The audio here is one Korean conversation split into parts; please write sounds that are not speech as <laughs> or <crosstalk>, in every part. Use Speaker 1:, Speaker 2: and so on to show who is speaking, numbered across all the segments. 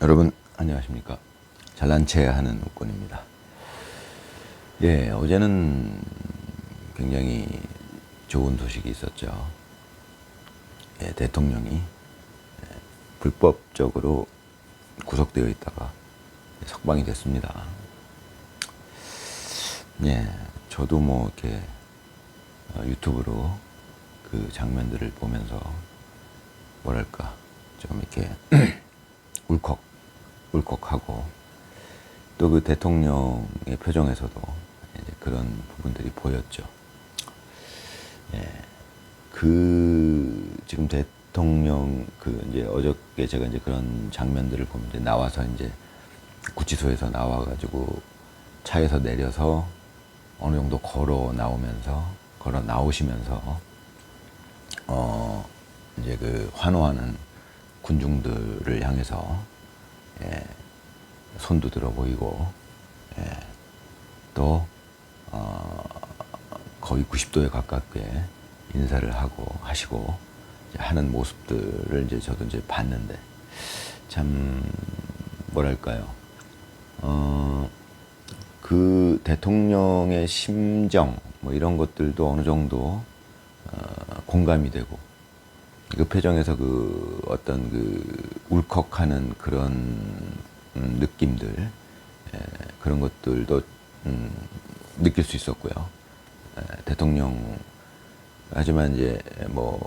Speaker 1: 여러분 안녕하십니까? 잘난 체 하는 우권입니다. 예 어제는 굉장히 좋은 소식이 있었죠. 예, 대통령이 예, 불법적으로 구속되어 있다가 석방이 됐습니다. 예 저도 뭐 이렇게 어, 유튜브로 그 장면들을 보면서 뭐랄까 좀 이렇게 <clears throat> 울컥 울컥하고 또 그 대통령의 표정에서도 그런 부분들이 보였죠. 예. 그 지금 대통령 그 이제 어저께 제가 이제 그런 장면들을 보면 이제 나와서 이제 구치소에서 나와가지고 차에서 내려서 어느 정도 걸어 나오면서 걸어 나오시면서 어 이제 그 환호하는 군중들을 향해서 예, 손도 들어 보이고 예, 또 어, 거의 90도에 가깝게 인사를 하고 하시고 하는 모습들을 이제 저도 이제 봤는데 참 뭐랄까요. 어, 그 대통령의 심정 뭐 이런 것들도 어느 정도 어, 공감이 되고 그 표정에서 그 어떤 그 울컥하는 그런 음, 느낌들 에, 그런 것들도 음, 느낄 수 있었고요. 에, 대통령 하지만 이제 뭐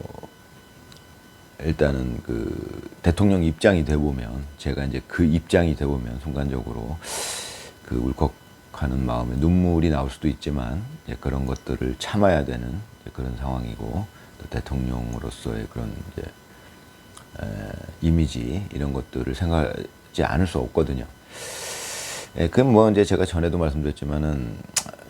Speaker 1: 일단은 그 대통령 입장이 돼 보면 제가 이제 그 입장이 돼 보면 순간적으로 그 울컥하는 마음에 눈물이 나올 수도 있지만 그런 것들을 참아야 되는 그런 상황이고 또 대통령으로서의 그런 이제 에, 이미지 이런 것들을 생각하지 않을 수 없거든요. 예, 그건 뭐 이제 제가 전에도 말씀드렸지만은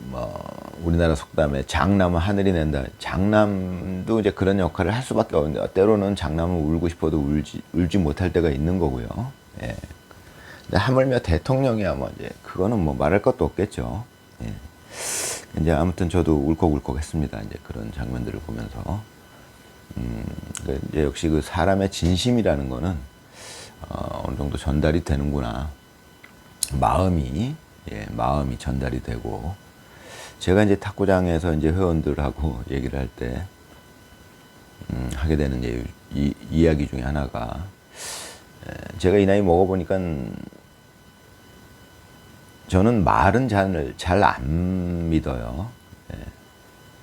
Speaker 1: 뭐 우리나라 속담에 장남은 하늘이 낸다. 장남도 이제 그런 역할을 할 수밖에 없는데 때로는 장남은 울고 싶어도 울지 울지 못할 때가 있는 거고요. 예. 근데 하물며 대통령이야 뭐 이제 그거는 뭐 말할 것도 없겠죠. 예. 이제 아무튼 저도 울컥울컥했습니다. 이제 그런 장면들을 보면서 음, 역시 그 사람의 진심이라는 거는 어, 어느 정도 전달이 되는구나. 마음이 예, 마음이 전달이 되고 제가 이제 탁구장에서 이제 회원들하고 <laughs> 얘기를 할때 음, 하게 되는 이제 이, 이야기 중에 하나가 에, 제가 이 나이 먹어보니까 저는 말은 잘잘안 믿어요. 예.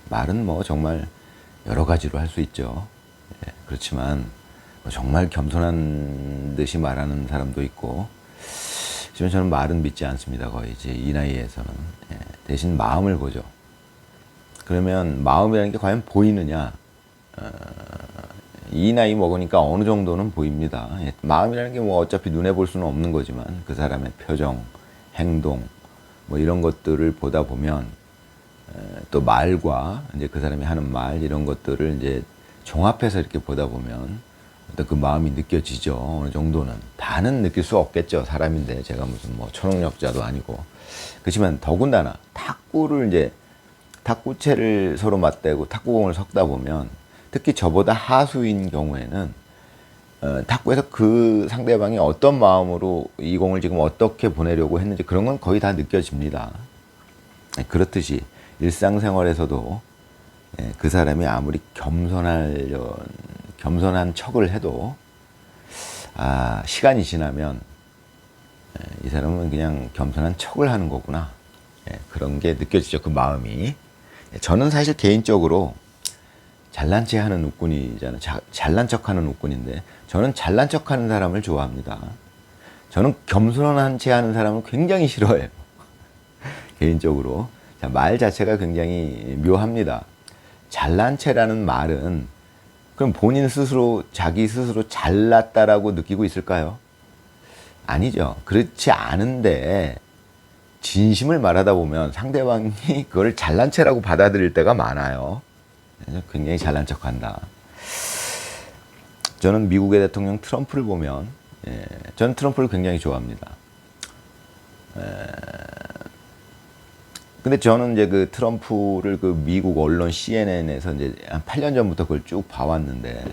Speaker 1: 말은 뭐 정말 여러 가지로 할 수 있죠. 예. 그렇지만 뭐 정말 겸손한 듯이 말하는 사람도 있고 하지만 저는 말은 믿지 않습니다. 거의 이제 이 나이에서는 예. 대신 마음을 보죠. 그러면 마음이라는 게 과연 보이느냐? 어, 이 나이 먹으니까 어느 정도는 보입니다. 예. 마음이라는 게 뭐 어차피 눈에 볼 수는 없는 거지만 그 사람의 표정, 행동 뭐 이런 것들을 보다 보면 또 말과 이제 그 사람이 하는 말 이런 것들을 이제 종합해서 이렇게 보다 보면 어떤 그 마음이 느껴지죠. 어느 정도는. 다는 느낄 수 없겠죠. 사람인데 제가 무슨 뭐 초능력자도 아니고. 그렇지만 더군다나 탁구를 이제 탁구채를 서로 맞대고 탁구공을 섞다 보면 특히 저보다 하수인 경우에는 어, 탁구에서 그 상대방이 어떤 마음으로 이 공을 지금 어떻게 보내려고 했는지 그런 건 거의 다 느껴집니다. 네, 그렇듯이 일상생활에서도 예, 그 사람이 아무리 겸손하려 겸손한 척을 해도 아 시간이 지나면 예, 이 사람은 그냥 겸손한 척을 하는 거구나 예, 그런 게 느껴지죠 그 마음이 저는 사실 개인적으로 잘난 체 하는 웃군이잖아요. 자, 잘난 척 하는 웃군인데, 저는 잘난 척 하는 사람을 좋아합니다. 저는 겸손한 체 하는 사람을 굉장히 싫어해요. <laughs> 개인적으로. 자, 말 자체가 굉장히 묘합니다. 잘난 체라는 말은, 그럼 본인 스스로, 자기 스스로 잘났다라고 느끼고 있을까요? 아니죠. 그렇지 않은데, 진심을 말하다 보면 상대방이 <laughs> 그걸 잘난 체라고 받아들일 때가 많아요. 굉장히 잘난 척한다. 저는 미국의 대통령 트럼프를 보면 예, 저는 트럼프를 굉장히 좋아합니다. 에, 근데 저는 이제 그 트럼프를 그 미국 언론 CNN에서 이제 한 8년 전부터 그걸 쭉 봐왔는데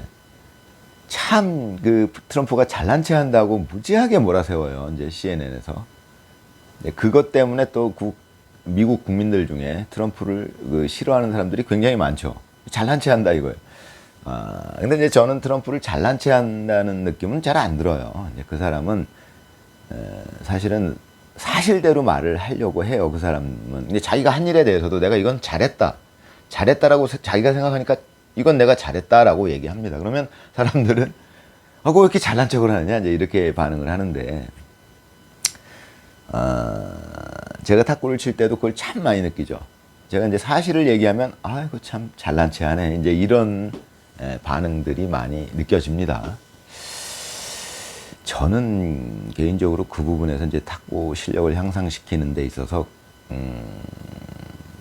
Speaker 1: 참 그 트럼프가 잘난 체 한다고 무지하게 몰아세워요. 이제 CNN에서. 그것 때문에 또 국, 미국 국민들 중에 트럼프를 그 싫어하는 사람들이 굉장히 많죠. 잘난 체 한다 이거예요. 아, 근데 이제 저는 트럼프를 잘난 체 한다는 느낌은 잘 안 들어요. 이제 그 사람은 에, 사실은 사실대로 말을 하려고 해요. 그 사람은. 이제 자기가 한 일에 대해서도 내가 이건 잘했다. 잘했다라고 세- 자기가 생각하니까 이건 내가 잘했다라고 얘기합니다. 그러면 사람들은 아, 왜 이렇게 잘난 척을 하느냐 이제 이렇게 반응을 하는데 아, 제가 탁구를 칠 때도 그걸 참 많이 느끼죠. 제가 이제 사실을 얘기하면 아이고 참 잘난 체하네 이제 이런 에, 반응들이 많이 느껴집니다. 저는 개인적으로 그 부분에서 이제 탁구 실력을 향상시키는 데 있어서 음,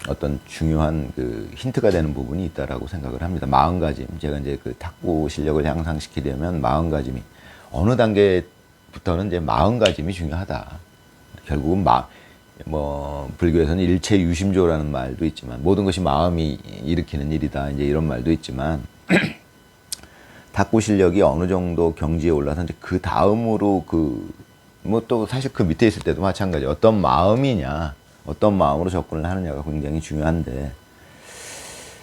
Speaker 1: 어떤 중요한 그 힌트가 되는 부분이 있다라고 생각을 합니다. 마음가짐. 제가 이제 그 탁구 실력을 향상시키려면 마음가짐이 어느 단계부터는 이제 마음가짐이 중요하다. 결국은 마, 뭐 불교에서는 일체 유심조라는 말도 있지만 모든 것이 마음이 일으키는 일이다. 이제 이런 말도 있지만 <clears throat> 탁구 실력이 어느 정도 경지에 올라서 이제 그 다음으로 그 뭐 또 사실 그 밑에 있을 때도 마찬가지. 어떤 마음이냐, 어떤 마음으로 접근을 하느냐가 굉장히 중요한데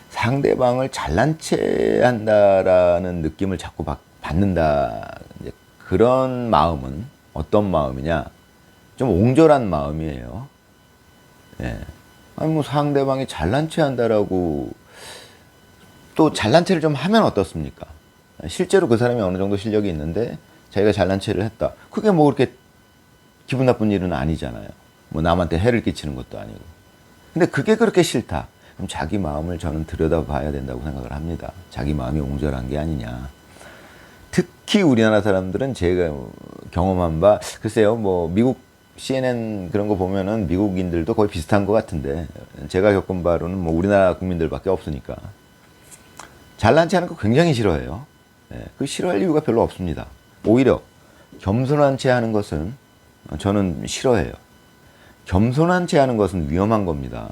Speaker 1: 상대방을 잘난 체 한다라는 느낌을 자꾸 받, 받는다. 이제 그런 마음은 어떤 마음이냐? 좀 옹졸한 마음이에요. 예. 아니 뭐 상대방이 잘난 체 한다라고 또 잘난 체를 좀 하면 어떻습니까? 실제로 그 사람이 어느 정도 실력이 있는데 자기가 잘난 체를 했다. 그게 뭐 그렇게 기분 나쁜 일은 아니잖아요. 뭐 남한테 해를 끼치는 것도 아니고. 근데 그게 그렇게 싫다. 그럼 자기 마음을 저는 들여다봐야 된다고 생각을 합니다. 자기 마음이 옹졸한 게 아니냐. 특히 우리나라 사람들은 제가 경험한 바 글쎄요 뭐 미국 CNN 그런 거 보면은 미국인들도 거의 비슷한 것 같은데 제가 겪은 바로는 뭐 우리나라 국민들밖에 없으니까 잘난 체 하는 거 굉장히 싫어해요. 예, 그 싫어할 이유가 별로 없습니다. 오히려 겸손한 체 하는 것은 저는 싫어해요. 겸손한 체 하는 것은 위험한 겁니다.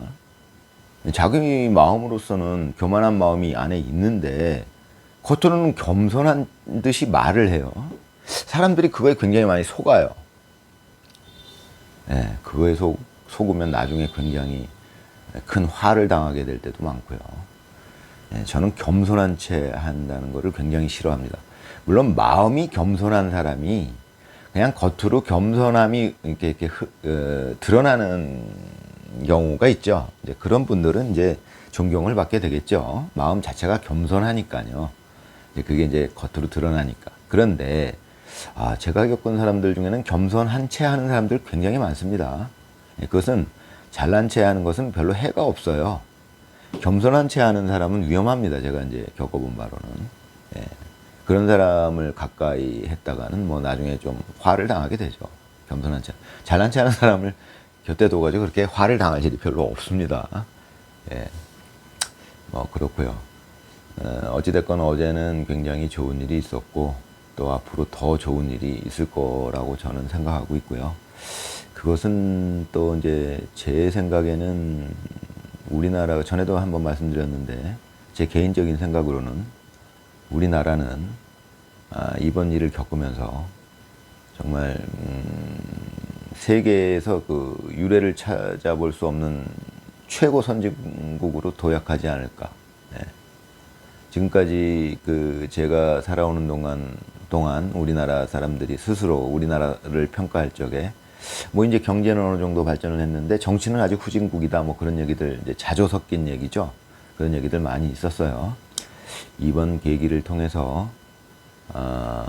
Speaker 1: 자기 마음으로서는 교만한 마음이 안에 있는데 겉으로는 겸손한 듯이 말을 해요. 사람들이 그거에 굉장히 많이 속아요. 예, 그거에 속, 속으면 나중에 굉장히 큰 화를 당하게 될 때도 많고요. 예, 저는 겸손한 채 한다는 것을 굉장히 싫어합니다. 물론 마음이 겸손한 사람이 그냥 겉으로 겸손함이 이렇게, 이렇게 흐, 어, 드러나는 경우가 있죠. 이제 그런 분들은 이제 존경을 받게 되겠죠. 마음 자체가 겸손하니까요. 이제 그게 이제 겉으로 드러나니까. 그런데 아, 제가 겪은 사람들 중에는 겸손한 채 하는 사람들 굉장히 많습니다. 예, 그것은 잘난 채 하는 것은 별로 해가 없어요. 겸손한 채 하는 사람은 위험합니다. 제가 이제 겪어본 바로는. 예. 그런 사람을 가까이 했다가는 뭐 나중에 좀 화를 당하게 되죠. 겸손한 채. 잘난 채 하는 사람을 곁에 둬가지고 그렇게 화를 당할 일이 별로 없습니다. 예. 뭐, 그렇고요 어, 어찌됐건 어제는 굉장히 좋은 일이 있었고, 또 앞으로 더 좋은 일이 있을 거라고 저는 생각하고 있고요. 그것은 또 이제 제 생각에는 우리나라가 전에도 한번 말씀드렸는데 제 개인적인 생각으로는 우리나라는 아, 이번 일을 겪으면서 정말 음, 세계에서 그 유례를 찾아볼 수 없는 최고 선진국으로 도약하지 않을까. 네. 지금까지 그 제가 살아오는 동안 동안 우리나라 사람들이 스스로 우리나라를 평가할 적에 뭐 이제 경제는 어느 정도 발전을 했는데 정치는 아직 후진국이다 뭐 그런 얘기들 이제 자조 섞인 얘기죠 그런 얘기들 많이 있었어요 이번 계기를 통해서 아,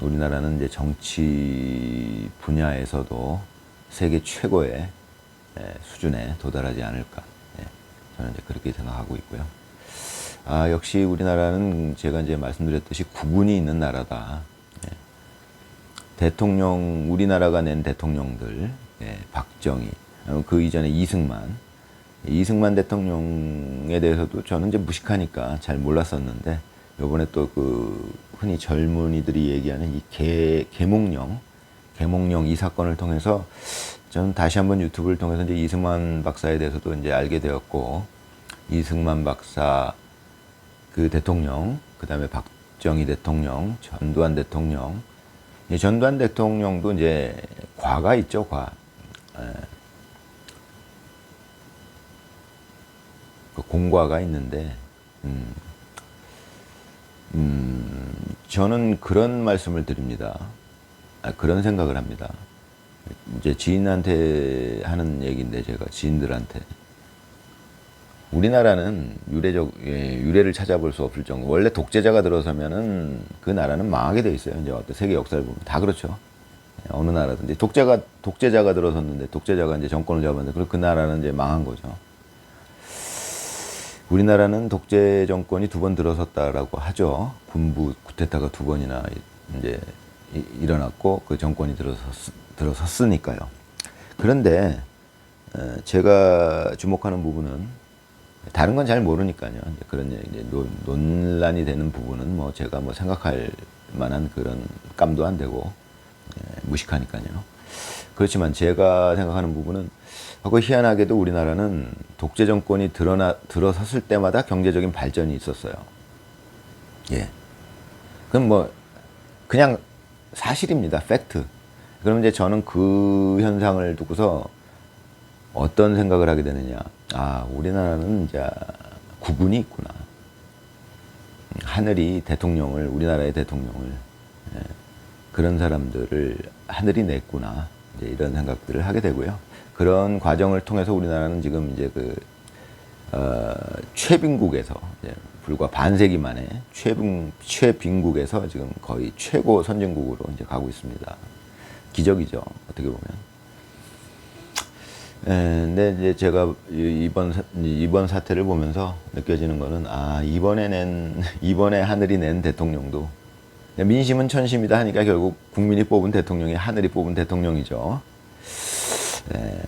Speaker 1: 우리나라는 이제 정치 분야에서도 세계 최고의 예, 수준에 도달하지 않을까 예, 저는 이제 그렇게 생각하고 있고요. 아, 역시 우리나라는 제가 이제 말씀드렸듯이 구분이 있는 나라다. 예. 대통령, 우리나라가 낸 대통령들, 예, 박정희, 어, 그 이전에 이승만, 이승만 대통령에 대해서도 저는 이제 무식하니까 잘 몰랐었는데, 요번에 또 그 흔히 젊은이들이 얘기하는 이 개, 개몽령, 개몽령 이 사건을 통해서 저는 다시 한번 유튜브를 통해서 이제 이승만 박사에 대해서도 이제 알게 되었고, 이승만 박사, 그 대통령, 그 다음에 박, 박정희 대통령, 전두환 대통령. 이 전두환 대통령도 이제 과가 있죠, 과. 예. 그 공과가 있는데, 음, 음, 저는 그런 말씀을 드립니다. 아, 그런 생각을 합니다. 이제 지인한테 하는 얘기인데 제가 지인들한테 우리나라는 유래적 예, 유래를 찾아볼 수 없을 정도. 원래 독재자가 들어서면은 그 나라는 망하게 돼 있어요. 이제 어떤 세계 역사를 보면 다 그렇죠. 예, 어느 나라든지 독재가 독재자가 들어섰는데 독재자가 이제 정권을 잡았는데 그럼 그 나라는 이제 망한 거죠. 우리나라는 독재 정권이 두 번 들어섰다라고 하죠. 군부 쿠데타가 두 번이나 이제 이- 일어났고 그 정권이 들어섰, 들어섰으니까요. 그런데 어, 제가 주목하는 부분은 다른 건 잘 모르니까요. 그런 이제 논- 논란이 되는 부분은 뭐 제가 뭐 생각할 만한 그런 깜도 안 되고 예, 무식하니까요. 그렇지만 제가 생각하는 부분은 하고 희한하게도 우리나라는 독재 정권이 드러나 들어섰을 때마다 경제적인 발전이 있었어요. 예. 그럼 뭐 그냥 사실입니다. 팩트. 그럼 이제 저는 그 현상을 두고서 어떤 생각을 하게 되느냐. 아, 우리나라는 이제 구분이 있구나. 하늘이 대통령을, 우리나라의 대통령을, 예, 그런 사람들을 하늘이 냈구나. 이제 이런 생각들을 하게 되고요. 그런 과정을 통해서 우리나라는 지금 이제 그, 어, 최빈국에서 불과 반세기 만에 최빈, 최빈국에서 지금 거의 최고 선진국으로 이제 가고 있습니다. 기적이죠. 어떻게 보면. 예, 근데 이제 제가 이- 이번 사, 이번 사태를 보면서 느껴지는 거는 아 이번에 낸 <laughs> 이번에 하늘이 낸 대통령도 민심은 천심이다 하니까 결국 국민이 뽑은 대통령이 하늘이 뽑은 대통령이죠. 예,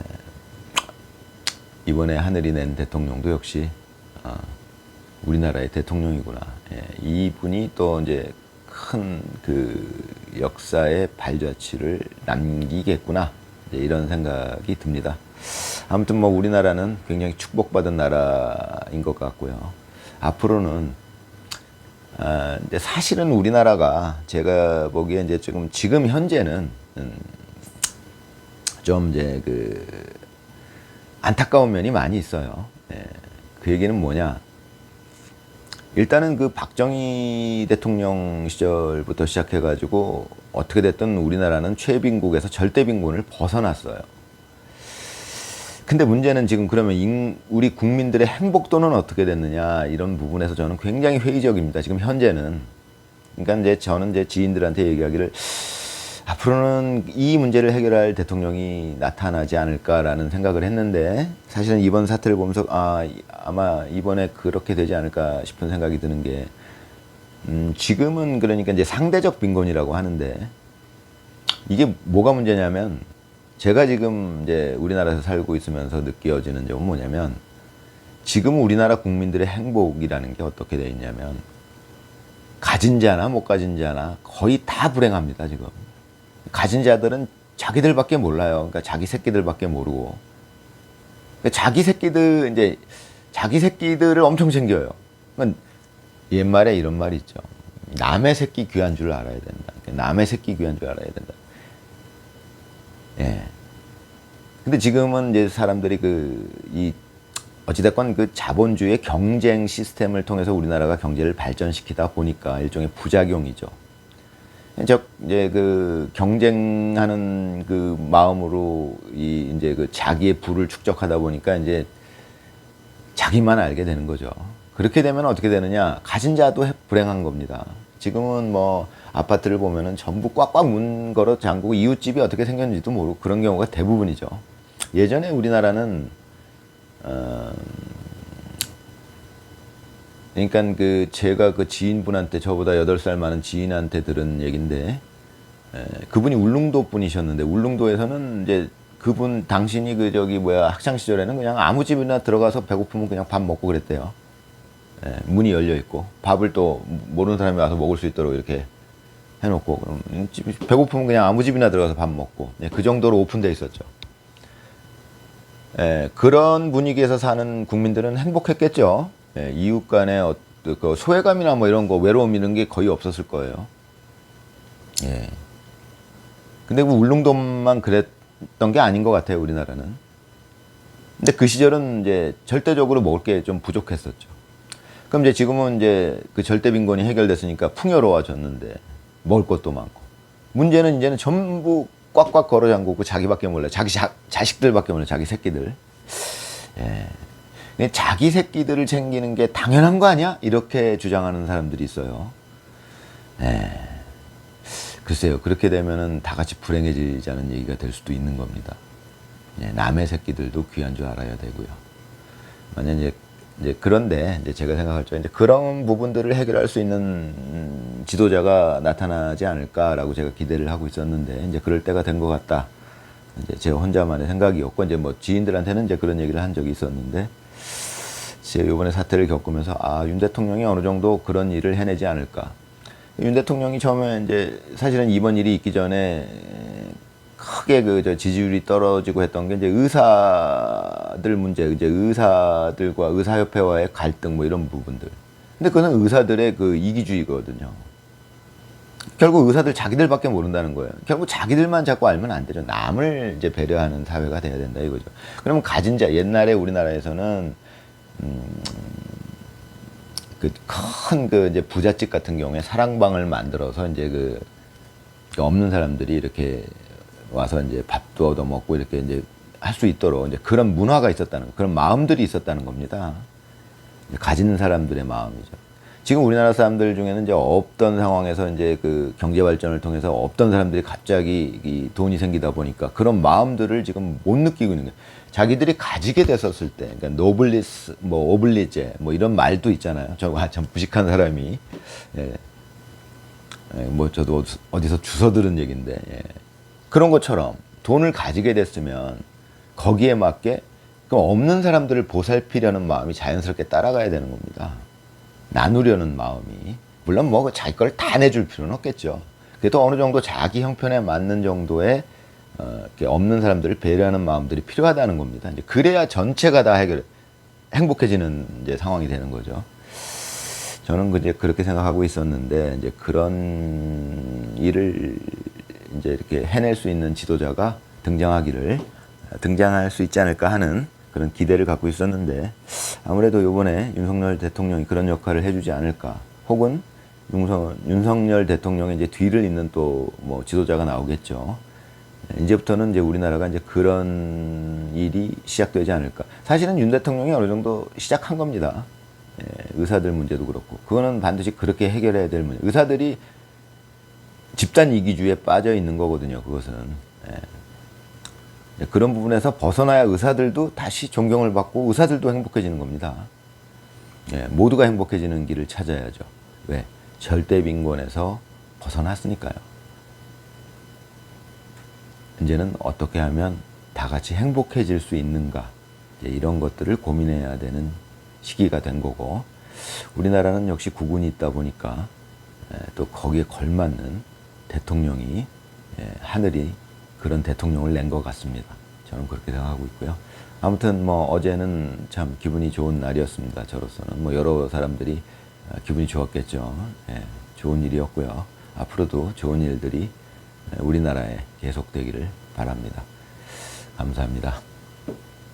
Speaker 1: 이번에 하늘이 낸 대통령도 역시 아, 우리나라의 대통령이구나. 예, 이분이 또 이제 큰 그 역사의 발자취를 남기겠구나. 이제 이런 생각이 듭니다. 아무튼 뭐 우리나라는 굉장히 축복받은 나라인 것 같고요. 앞으로는 아, 근데 사실은 우리나라가 제가 보기에 이제 지금 지금 현재는 음, 좀 이제 그 안타까운 면이 많이 있어요. 예. 그 얘기는 뭐냐? 일단은 그 박정희 대통령 시절부터 시작해가지고 어떻게 됐든 우리나라는 최빈국에서 절대빈군을 벗어났어요. 근데 문제는 지금 그러면 인- 우리 국민들의 행복도는 어떻게 됐느냐 이런 부분에서 저는 굉장히 회의적입니다. 지금 현재는. 그러니까 이제 저는 이제 지인들한테 얘기하기를 앞으로는 이 문제를 해결할 대통령이 나타나지 않을까라는 생각을 했는데 사실은 이번 사태를 보면서 아 이- 아마 이번에 그렇게 되지 않을까 싶은 생각이 드는 게 음, 지금은 그러니까 이제 상대적 빈곤이라고 하는데 이게 뭐가 문제냐면 제가 지금 이제 우리나라에서 살고 있으면서 느껴지는 점은 뭐냐면 지금 우리나라 국민들의 행복이라는 게 어떻게 돼 있냐면 가진 자나 못 가진 자나 거의 다 불행합니다 지금. 가진 자들은 자기들밖에 몰라요. 그러니까 자기 새끼들밖에 모르고. 그러니까 자기 새끼들 이제 자기 새끼들을 엄청 챙겨요. 그러니까 옛말에 이런 말이 있죠 남의 새끼 귀한 줄 알아야 된다 남의 새끼 귀한 줄 알아야 된다 예. 근데 지금은 이제 사람들이 그, 이, 어찌됐건 그 자본주의 경쟁 시스템을 통해서 우리나라가 경제를 발전시키다 보니까 일종의 부작용이죠. 저, 이제 그 경쟁하는 그 마음으로 이, 이제 그 자기의 부를 축적하다 보니까 이제 자기만 알게 되는 거죠. 그렇게 되면 어떻게 되느냐? 가진 자도 해- 불행한 겁니다. 지금은 뭐 아파트를 보면은 전부 꽉꽉 문 걸어 잠그고 이웃집이 어떻게 생겼는지도 모르고 그런 경우가 대부분이죠. 예전에 우리나라는 어, 그러니까 그 제가 그 지인분한테 저보다 여덟 살 많은 지인한테 들은 얘긴데 에, 그분이 울릉도 분이셨는데 울릉도에서는 이제 그분 당신이 그 저기 뭐야 학창 시절에는 그냥 아무 집이나 들어가서 배고프면 그냥 밥 먹고 그랬대요. 예, 문이 열려 있고 밥을 또 모르는 사람이 와서 먹을 수 있도록 이렇게 해놓고 그럼 집 배고프면 그냥 아무 집이나 들어가서 밥 먹고 예, 그 정도로 오픈돼 있었죠. 예, 그런 분위기에서 사는 국민들은 행복했겠죠. 예, 이웃 간의 그 소외감이나 뭐 이런 거 외로움 이런 게 거의 없었을 거예요. 예. 근데 그 울릉도만 그랬던 게 아닌 것 같아요, 우리나라는. 근데 그 시절은 이제 절대적으로 먹을 게 좀 부족했었죠. 그럼 이제 지금은 이제 그 절대 빈곤이 해결됐으니까 풍요로워졌는데 먹을 것도 많고. 문제는 이제는 전부 꽉꽉 걸어 잠그고 자기밖에 몰라. 자기 자, 자식들밖에 몰라. 자기 새끼들. 예. 자기 새끼들을 챙기는 게 당연한 거 아니야? 이렇게 주장하는 사람들이 있어요. 예. 글쎄요. 그렇게 되면은 다 같이 불행해지자는 얘기가 될 수도 있는 겁니다. 예, 남의 새끼들도 귀한 줄 알아야 되고요. 만약 이제, 이제 그런데 이제 제가 생각할 때 이제 그런 부분들을 해결할 수 있는 음, 지도자가 나타나지 않을까라고 제가 기대를 하고 있었는데 이제 그럴 때가 된 것 같다. 이제 제 혼자만의 생각이었고 이제 뭐 지인들한테는 이제 그런 얘기를 한 적이 있었는데 제가 이번에 사태를 겪으면서 아 윤 대통령이 어느 정도 그런 일을 해내지 않을까. 윤 대통령이 처음에 이제 사실은 이번 일이 있기 전에 크게 그저 지지율이 떨어지고 했던 게 이제 의사들 문제, 이제 의사들과 의사협회와의 갈등 뭐 이런 부분들. 근데 그거는 의사들의 그 이기주의거든요. 결국 의사들 자기들밖에 모른다는 거예요. 결국 자기들만 자꾸 알면 안 되죠. 남을 이제 배려하는 사회가 돼야 된다 이거죠. 그러면 가진 자 옛날에 우리나라에서는 그큰그 이제 부잣집 같은 경우에 사랑방을 만들어서 이제 그 없는 사람들이 이렇게 와서 이제 밥도 얻어 먹고 이렇게 이제 할 수 있도록 이제 그런 문화가 있었다는 거, 그런 마음들이 있었다는 겁니다. 가진 사람들의 마음이죠. 지금 우리나라 사람들 중에는 이제 없던 상황에서 이제 그 경제 발전을 통해서 없던 사람들이 갑자기 이 돈이 생기다 보니까 그런 마음들을 지금 못 느끼고 있는 거예요. 자기들이 가지게 됐었을 때, 그러니까 노블리스, 뭐 오블리제, 뭐 이런 말도 있잖아요. 저참 무식한 사람이, 예. 예, 뭐 저도 어디서- 주워 들은 얘기인데 예. 그런 것처럼 돈을 가지게 됐으면 거기에 맞게 그 없는 사람들을 보살피려는 마음이 자연스럽게 따라가야 되는 겁니다. 나누려는 마음이 물론 뭐 자기 걸 다 내줄 필요는 없겠죠. 그래도 어느 정도 자기 형편에 맞는 정도의 어, 없는 사람들을 배려하는 마음들이 필요하다는 겁니다. 이제 그래야 전체가 다 해결 행복해지는 이제 상황이 되는 거죠. 저는 이제 그렇게 생각하고 있었는데 이제 그런 일을 이제 이렇게 해낼 수 있는 지도자가 등장하기를 등장할 수 있지 않을까 하는 그런 기대를 갖고 있었는데 아무래도 이번에 윤석열 대통령이 그런 역할을 해주지 않을까 혹은 윤석, 윤석열 대통령의 이제 뒤를 잇는 또 뭐 지도자가 나오겠죠. 이제부터는 이제 우리나라가 이제 그런 일이 시작되지 않을까. 사실은 윤 대통령이 어느 정도 시작한 겁니다. 예, 의사들 문제도 그렇고 그거는 반드시 그렇게 해결해야 될 문제. 의사들이 집단 이기주의에 빠져 있는 거거든요. 그것은 예. 그런 부분에서 벗어나야 의사들도 다시 존경을 받고 의사들도 행복해지는 겁니다. 예, 모두가 행복해지는 길을 찾아야죠. 왜? 절대 빈곤에서 벗어났으니까요. 이제는 어떻게 하면 다 같이 행복해질 수 있는가 이런 것들을 고민해야 되는 시기가 된 거고 우리나라는 역시 국군이 있다 보니까 에, 또 거기에 걸맞는 대통령이 에, 하늘이 그런 대통령을 낸 것 같습니다. 저는 그렇게 생각하고 있고요. 아무튼 뭐 어제는 참 기분이 좋은 날이었습니다. 저로서는 뭐 여러 사람들이 어, 기분이 좋았겠죠. 예, 좋은 일이었고요. 앞으로도 좋은 일들이 우리나라에 계속되기를 바랍니다. 감사합니다.